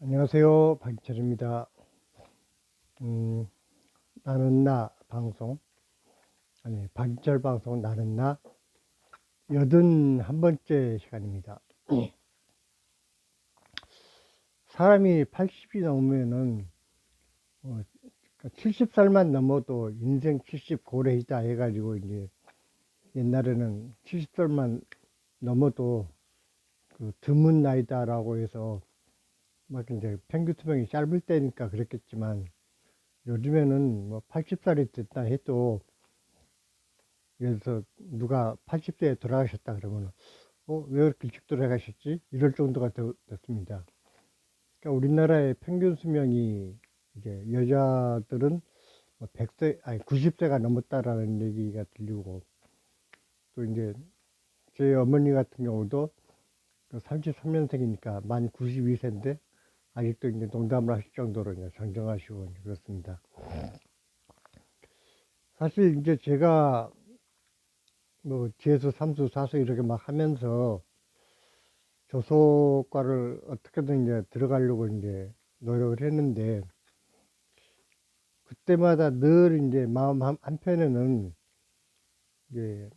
안녕하세요. 박철입니다. 음, 나는 나 방송, 아니, 박철 방송 나는 나, 여든 한 번째 시간입니다. 사람이 80이 넘으면은, 어, 70살만 넘어도 인생 70 고래이다 해가지고, 이제, 옛날에는 70살만 넘어도 그 드문 나이다라고 해서 막 이제 평균 수명이 짧을 때니까 그랬겠지만 요즘에는 뭐 80살이 됐다 해도 들어서 누가 80세에 돌아가셨다 그러면 어, 왜 그렇게 일찍 돌아가셨지? 이럴 정도가 되, 됐습니다. 그러니까 우리나라의 평균 수명이 이제 여자들은 뭐 100세, 아니 90세가 넘었다라는 얘기가 들리고 또 이제 제 어머니 같은 경우도 33년생이니까 만 92세인데 아직도 이제 농담을 하실 정도로 이제 정정하시고 그렇습니다. 사실 이제 제가 뭐 재수, 삼수, 사수 이렇게 막 하면서 조속과를 어떻게든 이제 들어가려고 이제 노력을 했는데 그때마다 늘 이제 마음 한, 한편에는 이제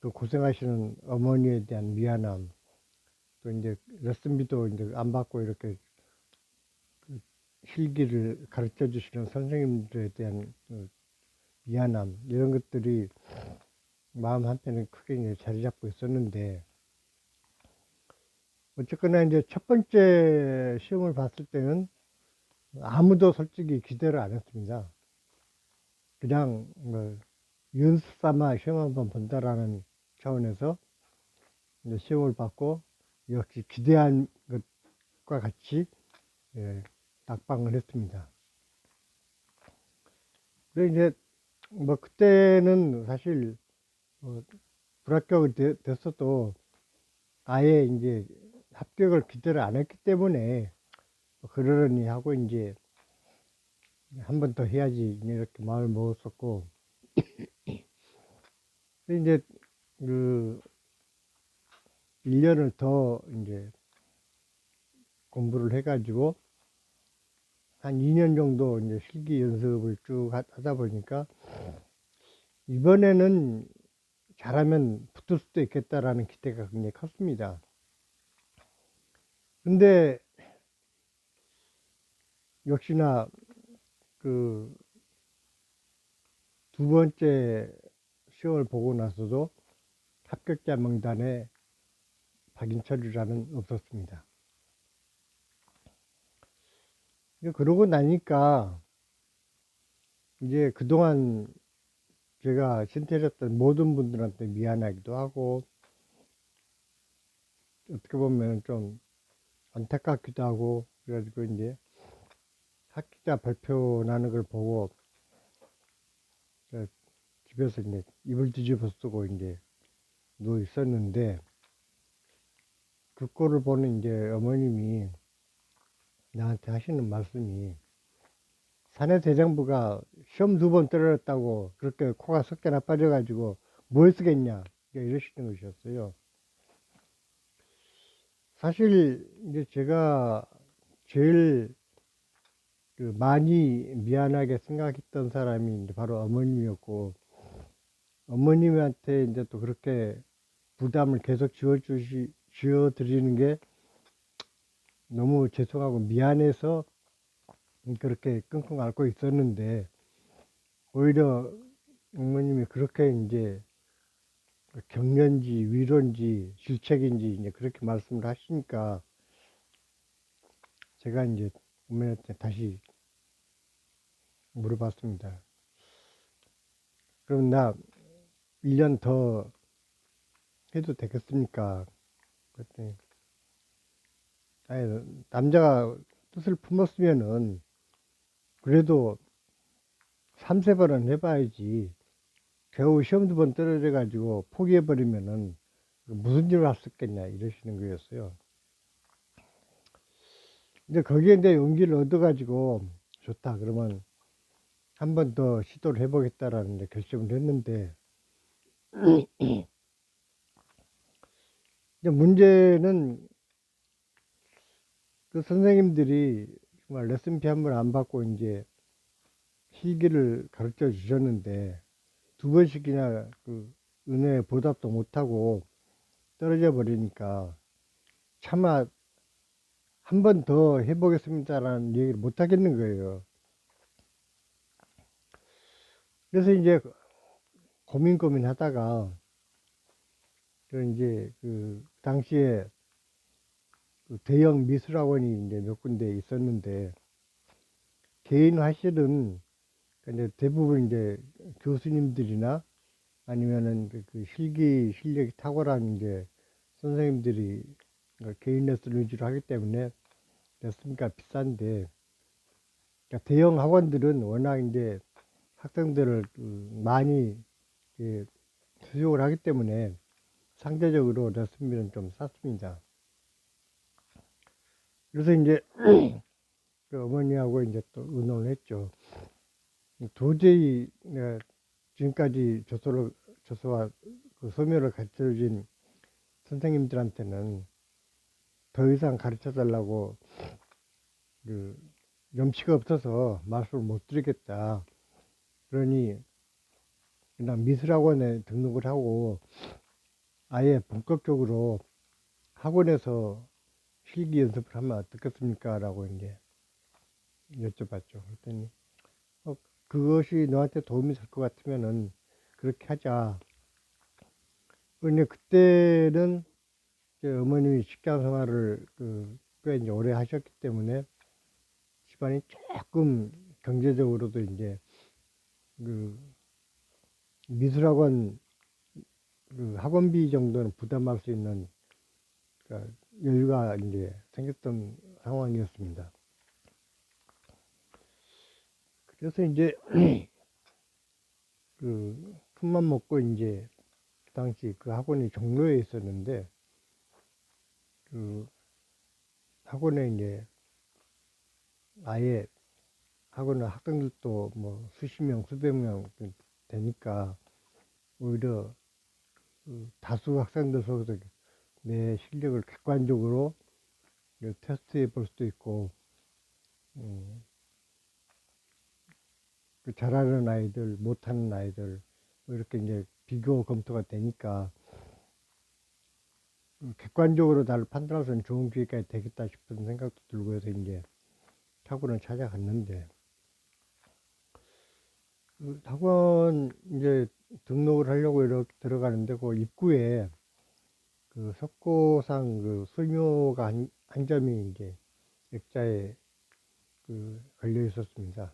그 고생하시는 어머니에 대한 미안함 또 이제 레슨비도 이제 안 받고 이렇게 그 실기를 가르쳐 주시는 선생님들에 대한 그 미안함 이런 것들이 마음 한편에 크게 이제 자리 잡고 있었는데 어쨌거나 이제 첫 번째 시험을 봤을 때는 아무도 솔직히 기대를 안 했습니다. 그냥 뭐 연습 삼아 시험 한번 본다라는 차원에서 이제 시험을 받고 역시 기대한 것과 같이 예, 낙방을 했습니다. 그래 이제 뭐 그때는 사실 뭐 불합격이 되, 됐어도 아예 이제 합격을 기대를 안 했기 때문에 뭐 그러려니 하고 이제 한 번 더 해야지 이렇게 마음을 먹었었고 이제 그 1년을 더 이제 공부를 해가지고 한 2년 정도 이제 실기 연습을 쭉 하다 보니까 이번에는 잘하면 붙을 수도 있겠다라는 기대가 굉장히 컸습니다. 근데 역시나 그 두 번째 시험을 보고 나서도 합격자 명단에 박인철이라는 없었습니다. 그러고 나니까 이제 그동안 제가 신태렸던 모든 분들한테 미안하기도 하고 어떻게 보면 좀 안타깝기도 하고 그래가지고 이제 합격자 발표 나는 걸 보고 집에서 이제 이불 뒤집어 쓰고 이제 누워 있었는데 그 꼴을 보는 이제 어머님이 나한테 하시는 말씀이 사내 대장부가 시험 두 번 떨어졌다고 그렇게 코가 섞여 나 빠져가지고 뭘 쓰겠냐 이러시는 것이었어요. 사실 이제 제가 제일 그 많이 미안하게 생각했던 사람이 이제 바로 어머님이었고 어머님한테 이제 또 그렇게 부담을 계속 지워주시 지어드리는 게 너무 죄송하고 미안해서 그렇게 끙끙 앓고 있었는데 오히려 어머님이 그렇게 이제 격려인지 위로인지 질책인지 이제 그렇게 말씀을 하시니까 제가 이제 어머니한테 다시 물어봤습니다. 그럼 나 1년 더 해도 되겠습니까? 그랬더니 아니 남자가 뜻을 품었으면은 그래도 3 세 번은 해봐야지 겨우 시험 두 번 떨어져 가지고 포기해 버리면은 무슨 일을 할수있겠냐 이러시는 거였어요. 근데 거기에 이제 용기를 얻어 가지고 좋다 그러면 한 번 더 시도를 해보겠다라는 결심을 했는데 문제는 그 선생님들이 정말 레슨비 한 번 안 받고 이제 실기를 가르쳐 주셨는데 두 번씩이나 그 은혜 보답도 못하고 떨어져 버리니까 차마 한 번 더 해보겠습니다라는 얘기를 못 하겠는 거예요. 그래서 이제 고민 고민 하다가 그 이제 그 당시에 그 대형 미술학원이 이제 몇 군데 있었는데 개인 화실은 이제 대부분 이제 교수님들이나 아니면은 그- 그 실기 실력이 탁월한 이제 선생님들이 그 개인 레슨 위주로 하기 때문에 레슨가 비싼데 그러니까 대형 학원들은 워낙 이제 학생들을 그 많이 예, 수용을 하기 때문에 상대적으로 레슨비는 좀 쌌습니다. 그래서 이제 그 어머니하고 이제 또 의논을 했죠. 도저히 내가 지금까지 조소를 조소와 그 소묘를 가르쳐준 선생님들한테는 더 이상 가르쳐 달라고 그 염치가 없어서 말씀을 못 드리겠다. 그러니 그냥 미술학원에 등록을 하고 아예 본격적으로 학원에서 실기 연습을 하면 어떻겠습니까? 라고 이제 여쭤봤죠. 그랬더니 어, 그것이 너한테 도움이 될 것 같으면은 그렇게 하자. 근데 그때는 어머님이 직장 생활을 그, 꽤 이제 오래 하셨기 때문에 집안이 조금 경제적으로도 이제 그 미술학원 그 학원비 정도는 부담할 수 있는 그러니까 여유가 이제 생겼던 상황이었습니다. 그래서 이제 그 큰맘 먹고 이제 그 당시 그 학원이 종로에 있었는데 그 학원에 이제 아예 학원은 학생들도 뭐 수십 명, 수백 명 되니까 오히려 그 다수 학생들 속에서 내 실력을 객관적으로 그 테스트해 볼 수도 있고, 음, 그 잘하는 아이들, 못하는 아이들, 뭐 이렇게 이제 비교 검토가 되니까, 음, 객관적으로 나를 판단해서는 좋은 기회가 되겠다 싶은 생각도 들고 해서 이제 학원을 찾아갔는데, 그 학원 이제 등록을 하려고 이렇게 들어가는데 그 입구에 그 석고상 그 수묘가 한, 한 점이 이제 액자에 그 걸려 있었습니다.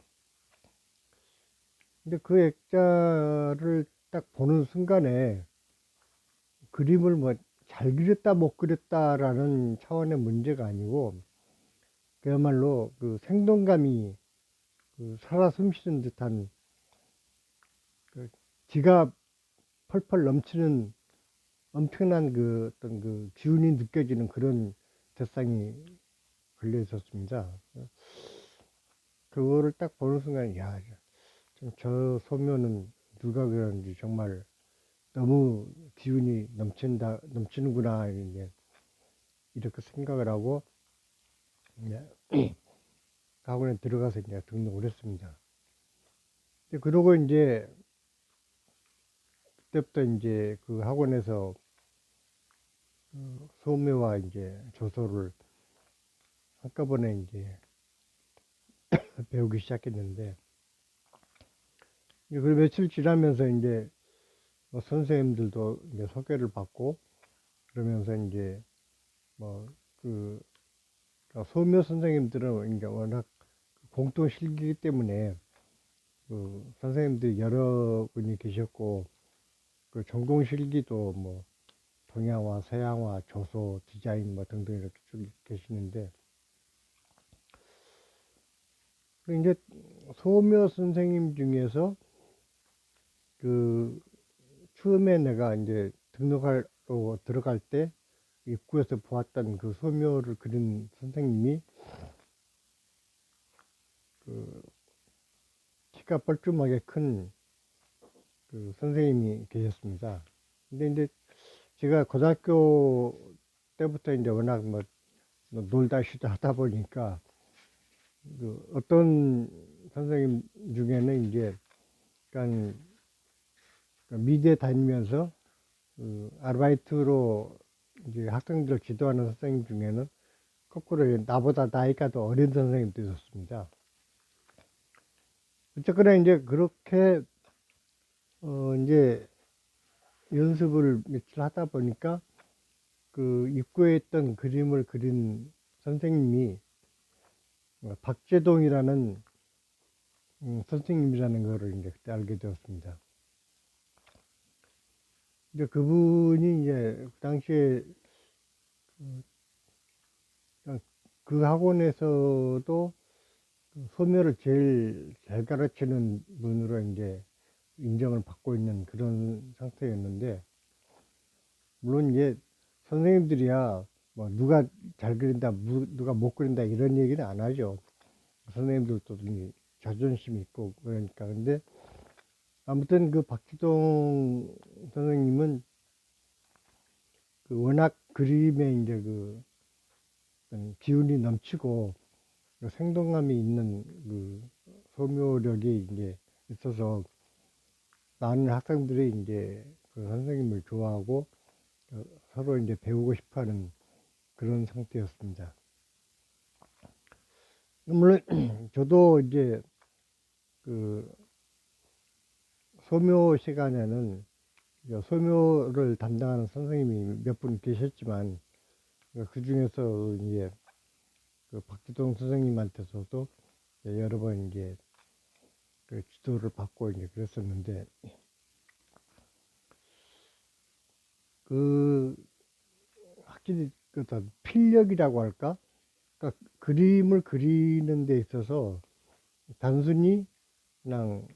근데 그 액자를 딱 보는 순간에 그림을 뭐 잘 그렸다 못 그렸다라는 차원의 문제가 아니고 그야말로 그 생동감이 그 살아 숨쉬는 듯한 그 기가 펄펄 넘치는 엄청난 그 어떤 그 기운이 느껴지는 그런 대상이 걸려 있었습니다. 그거를 딱 보는 순간, 야, 좀저 소묘는 누가 그렸는지 정말 너무 기운이 넘친다, 넘치는구나, 이제 이렇게 생각을 하고, 이제 학원에 들어가서 이제 등록을 했습니다. 그러고 이제 그때부터 이제 그 학원에서 그 소묘와 이제 조소를 한꺼번에 이제 배우기 시작했는데 그 며칠 지나면서 이제 뭐 선생님들도 이제 소개를 받고 그러면서 이제 뭐그 소묘 선생님들은 이제 워낙 공통 실기이기 때문에 그 선생님들이 여러 분이 계셨고 그 전공 실기도 뭐 동양화, 서양화, 조소, 디자인 뭐 등등 이렇게 쭉 계시는데 그 이제 소묘 선생님 중에서 그 처음에 내가 이제 등록하러 들어갈 때 입구에서 보았던 그 소묘를 그린 선생님이 그 키가 뻘쭘하게 큰 그 선생님이 계셨습니다. 근데 이제 제가 고등학교 때부터 이제 워낙 뭐 놀다 쉬다 하다 보니까 그 어떤 선생님 중에는 이제 그러니까 미대 다니면서 그 아르바이트로 이제 학생들 지도하는 선생님 중에는 거꾸로 나보다 나이가 더 어린 선생님도 있었습니다. 어쨌거나 이제 그렇게 어 이제 연습을 며칠 하다 보니까 그 입구에 있던 그림을 그린 선생님이 어, 박재동이라는 음, 선생님이라는 거를 이제 그때 알게 되었습니다. 이제 그분이 이제 그 당시에 그, 그냥 그 학원에서도 그 소묘를 제일 잘 가르치는 분으로 이제 인정을 받고 있는 그런 상태였는데 물론 이제 선생님들이야 뭐 누가 잘 그린다 무- 누가 못 그린다 이런 얘기는 안 하죠. 선생님들도 이 자존심 있고 그러니까. 근데 아무튼 그 박지동 선생님은 그 워낙 그림에 이제 그 기운이 넘치고 그 생동감이 있는 그 소묘력이 이제 있어서 많은 학생들이 이제 그 선생님을 좋아하고 어, 서로 이제 배우고 싶어 하는 그런 상태였습니다. 물론 저도 이제 그 소묘 시간에는 소묘를 담당하는 선생님이 몇 분 계셨지만 그 중에서 이제 그 박지동 선생님한테서도 여러 번 이제 그 지도를 받고 이제 그랬었는데 그 확실히 그 어떤 필력이라고 할까? 그러니까 그림을 그리는 데 있어서 단순히 그냥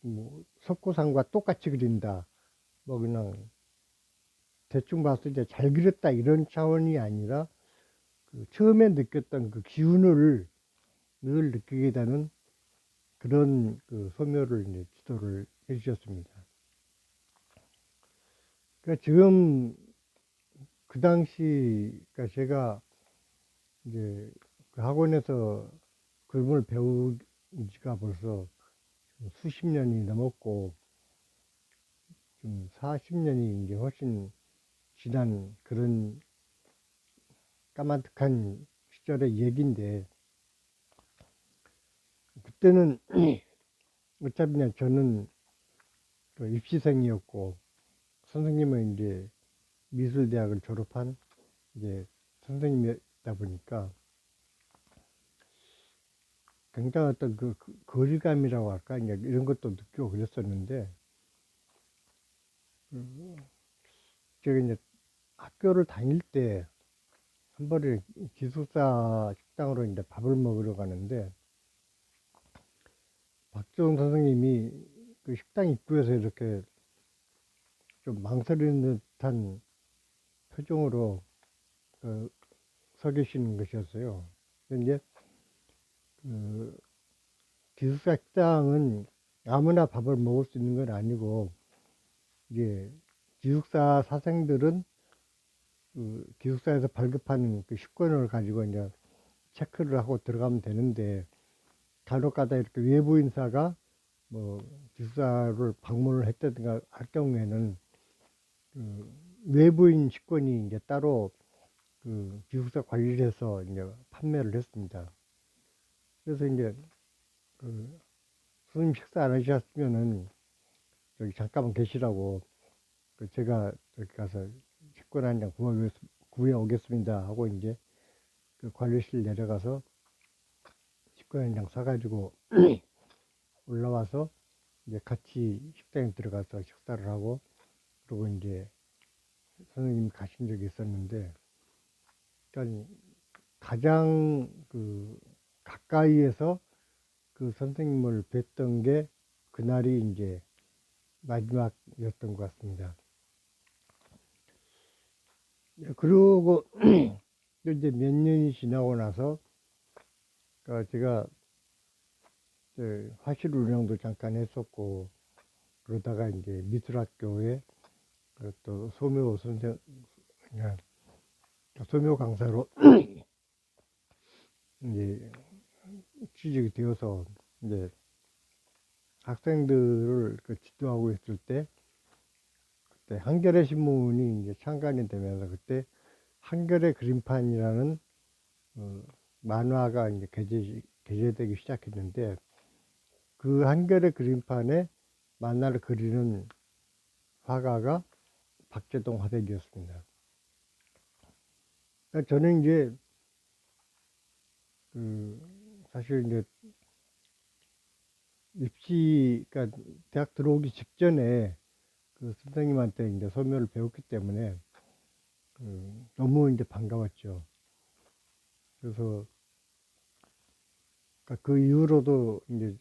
뭐 석고상과 똑같이 그린다. 뭐 그냥 대충 봤을 때 잘 그렸다 이런 차원이 아니라 그 처음에 느꼈던 그 기운을 늘 느끼게 되는 그런 그 소묘를 이제 지도를 해주셨습니다. 그러니까 지금 그 당시 그러니까 제가 이제 그 학원에서 그림을 배운 지가 벌써 수십 년이 넘었고 좀 40년이 이제 훨씬 지난 그런 까마득한 시절의 얘기인데 그때는 어차피 그냥 저는 그 입시생이었고 선생님은 이제 미술대학을 졸업한 이제 선생님이다 보니까 굉장히 어떤 그, 그 거리감이라고 할까? 이제 이런 것도 느끼고 그랬었는데 음, 제가 이제 학교를 다닐 때 한 번에 기숙사 식당으로 이제 밥을 먹으러 가는데 박지원 선생님이 그 식당 입구에서 이렇게 좀 망설이는 듯한 표정으로 그, 서 계시는 것이었어요. 이제 그 기숙사 식당은 아무나 밥을 먹을 수 있는 건 아니고 이제 기숙사 사생들은 그 기숙사에서 발급하는 그 식권을 가지고 이제 체크를 하고 들어가면 되는데 간혹가다 이렇게 외부 인사가 뭐 기숙사를 방문을 했다든가 할 경우에는 그 외부인 식권이 이제 따로 그 기숙사 관리를 해서 이제 판매를 했습니다. 그래서 이제 그 손님 식사 안 하셨으면은 여기 잠깐만 계시라고 그 제가 여기 가서 식권 한 장 구해 오겠습니다 하고 이제 그 관리실 내려가서 식권 한장 사가지고 올라와서 이제 같이 식당에 들어가서 식사를 하고 그리고 이제 선생님이 가신 적이 있었는데 그러니까 가장 그 가까이에서 그 선생님을 뵀던 게 그날이 이제 마지막이었던 것 같습니다. 네, 그리고 또 이제 몇 년이 지나고 나서 그 제가 화실 운영도 잠깐 했었고 그러다가 이제 미술학교에 그또 소묘 선생 소묘 강사로 이제 취직이 되어서 이제 학생들을 그 지도하고 있을 때 그때 한겨레 신문이 이제 창간이 되면서 그때 한겨레 그림판이라는 어, 만화가 이제 게재, 게재되기 시작했는데 그 한겨레 그림판에 만화를 그리는 화가가 박재동 화백이었습니다. 그러니까 저는 이제 그 사실 이제 입시 그러니까 대학 들어오기 직전에 그 선생님한테 이제 소묘를 배웠기 때문에 그 너무 이제 반가웠죠. 그래서 그러니까 그 이후로도 이제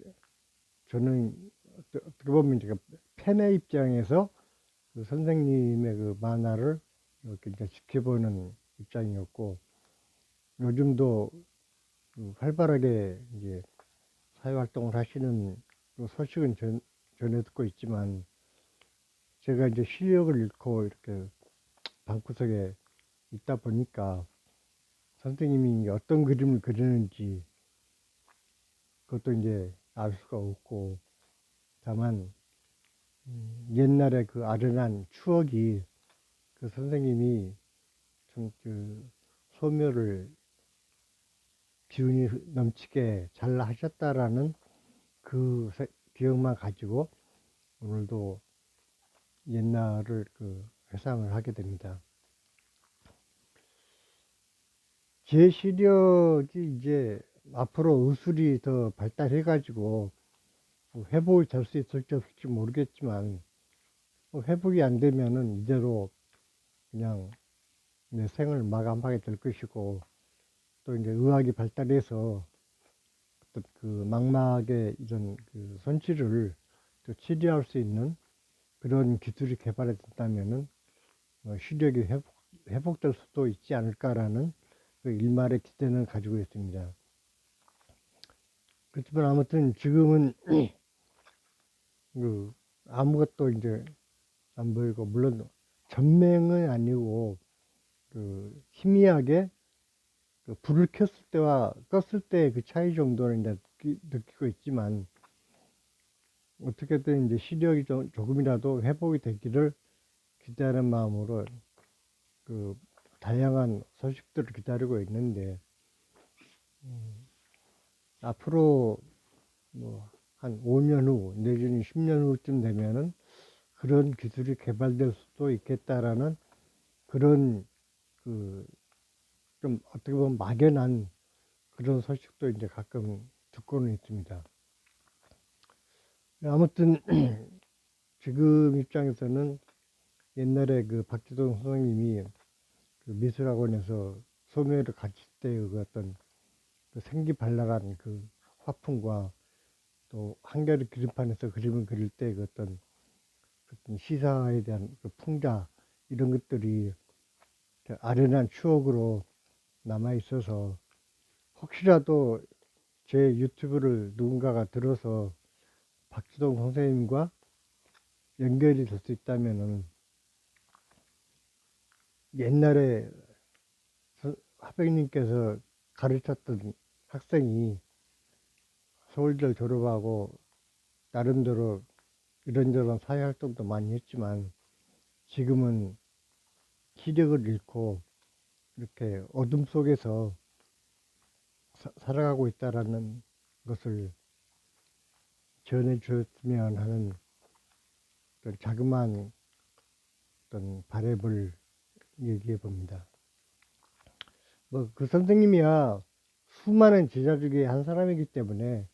저는 어떻게 보면 제가 팬의 입장에서 그 선생님의 그 만화를 이렇게 이제 지켜보는 입장이었고 요즘도 그 활발하게 이제 사회 활동을 하시는 그 소식은 전, 전해 듣고 있지만 제가 이제 실력을 잃고 이렇게 방구석에 있다 보니까 선생님이 어떤 그림을 그리는지 그것도 이제 알 수가 없고 다만 음, 옛날에 그 아련한 추억이 그 선생님이 참 그 소묘를 기운이 넘치게 잘 하셨다라는 그 세- 기억만 가지고 오늘도 옛날을 그 회상을 하게 됩니다. 제 시력이 이제 앞으로 의술이 더 발달해 가지고 뭐 회복이 될 수 있을지 없을지 모르겠지만 뭐 회복이 안 되면은 이대로 그냥 내 생을 마감하게 될 것이고 또 이제 의학이 발달해서 그 망막의 이런 그 손실을 또 치료할 수 있는 그런 기술이 개발이 된다면은 어, 시력이 회복, 회복될 수도 있지 않을까라는 그 일말의 기대는 가지고 있습니다. 그렇지만 아무튼 지금은 그 아무것도 이제 안 보이고 물론 전맹은 아니고 그 희미하게 그 불을 켰을 때와 껐을 때그 차이 정도는 이제 느끼, 느끼고 있지만 어떻게든 이제 시력이 좀, 조금이라도 회복이 되기를 기대하는 마음으로 그 다양한 소식들을 기다리고 있는데 음, 앞으로 뭐 한 5년 후 내지는 10년 후쯤 되면은 그런 기술이 개발될 수도 있겠다라는 그런 그 좀 어떻게 보면 막연한 그런 소식도 이제 가끔 듣고는 있습니다. 아무튼 지금 입장에서는 옛날에 그 박지동 선생님이 그 미술학원에서 소묘를 가르칠 때그 어떤 그 생기 발랄한 그 화풍과 또 한겨레 그림판에서 그림을 그릴 때 그 어떤 시사에 대한 그 풍자 이런 것들이 저 아련한 추억으로 남아 있어서 혹시라도 제 유튜브를 누군가가 들어서 박지동 선생님과 연결이 될 수 있다면은 옛날에 서- 화백님께서 가르쳤던 학생이 서울대를 졸업하고 나름대로 이런저런 사회활동도 많이 했지만 지금은 기력을 잃고 이렇게 어둠 속에서 사- 살아가고 있다라는 것을 전해 주었으면 하는 어떤 자그마한 어떤 바램을 얘기해 봅니다. 뭐 그 선생님이야 수많은 제자 중에 한 사람이기 때문에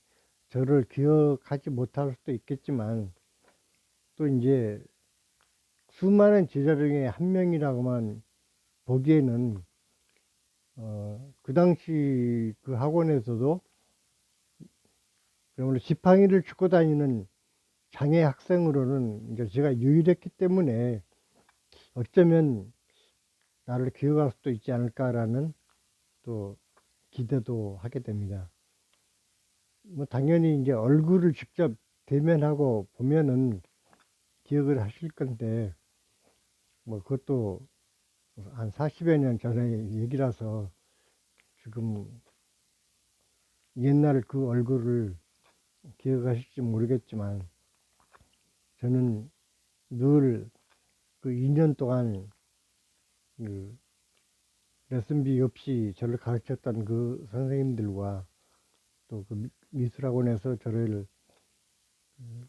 저를 기억하지 못할 수도 있겠지만 또 이제 수많은 제자 중에 한 명이라고만 보기에는 어, 그 당시 그 학원에서도 그야말로 지팡이를 짚고 다니는 장애 학생으로는 이제 제가 유일했기 때문에 어쩌면 나를 기억할 수도 있지 않을까라는 또 기대도 하게 됩니다. 뭐 당연히 이제 얼굴을 직접 대면하고 보면은 기억을 하실 건데 뭐 그것도 한 40여 년 전의 얘기라서 지금 옛날 그 얼굴을 기억하실지 모르겠지만 저는 늘 그 2년 동안 그 레슨비 없이 저를 가르쳤던 그 선생님들과 또 그 미술학원에서 저를 그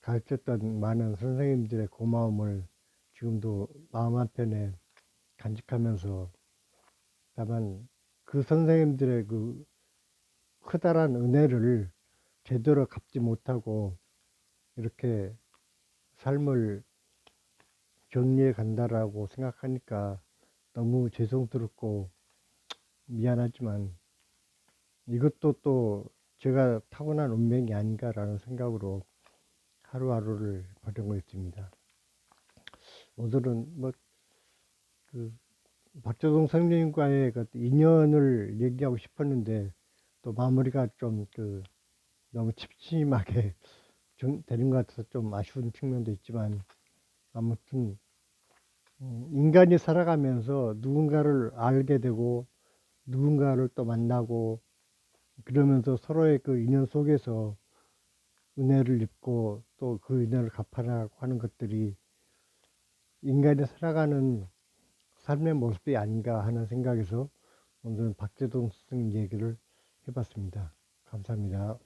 가르쳤던 많은 선생님들의 고마움을 지금도 마음 한편에 간직하면서 다만 그 선생님들의 그 커다란 은혜를 제대로 갚지 못하고 이렇게 삶을 정리해 간다라고 생각하니까 너무 죄송스럽고 미안하지만 이것도 또 제가 타고난 운명이 아닌가라는 생각으로 하루하루를 보내고 있습니다. 오늘은 뭐 그 박재동 선생님과의 그 인연을 얘기하고 싶었는데 또 마무리가 좀 그 너무 침침하게 정- 되는 것 같아서 좀 아쉬운 측면도 있지만 아무튼 음, 인간이 살아가면서 누군가를 알게 되고 누군가를 또 만나고 그러면서 서로의 그 인연 속에서 은혜를 입고 또 그 은혜를 갚아나가고 하는 것들이 인간이 살아가는 삶의 모습이 아닌가 하는 생각에서 오늘은 박재동 선생님 얘기를 해봤습니다. 감사합니다.